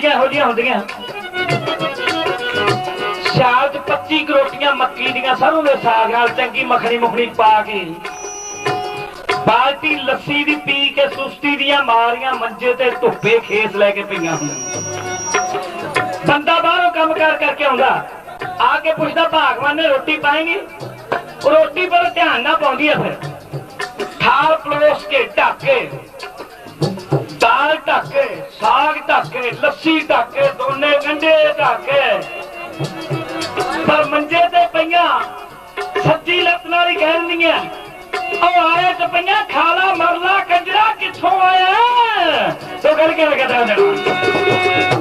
ਜੀਆਂ ਹੁੰਦੀਆਂ। ਸਿਆਲ ਚ 25 ਕੁ ਮੱਕੀ ਦੀਆਂ ਸਰੋਂ ਦੇ ਸਾਗ ਨਾਲ ਚੰਗੀ ਮੱਖਣੀ ਮੁਖਣੀ ਪਾ ਕੇ। ਬਾਲਟੀ ਲੱਸੀ ਦੀ ਪੀ ਕੇ ਸੁਸਤੀ ਦੀਆਂ ਮਾਰੀਆਂ ਮੰਜੇ ਤੇ ਧੁੱਪੇ ਖੇਸ ਲੈ ਕੇ ਪਈਆਂ ਹੁੰਦੀਆਂ। ਬੰਦਾ ਬਾਹਰੋਂ ਕੰਮ ਕਰ ਕਰਕੇ ਆਉਂਦਾ, ਆ ਕੇ ਪੁੱਛਦਾ, ਭਾਗਵਾਨ ਨੇ ਰੋਟੀ ਪਾਏਗੀ? ਰੋਟੀ ਪਰ ਧਿਆਨ ਨਾ ਪਾਉਂਦੀ ਆ ਫਿਰ। ਥਾਲ ਪਲੋਸ ਕੇ ਢੱਕ ਢੱਕ ਢਾਕੇ ਦੋਨੇ ਗੰਢੇ ਢੱਕ ਪਰ ਮੰਜੇ ਤੇ ਪਈਆਂ, ਸੱਜੀ ਲੱਤ ਨਾਲ ਹੀ ਕਹਿ ਦਿੰਦੀਆਂ, ਉਹ ਆਏ ਤੇ ਪਈਆਂ, ਖਾਲਾ ਮਰਲਾ ਕੰਜਰਾ ਕਿੱਥੋਂ ਆਇਆ? ਤੋ ਗੱਲ ਕਿਵੇਂ ਕਹਦਾ ਹੁੰਦਾ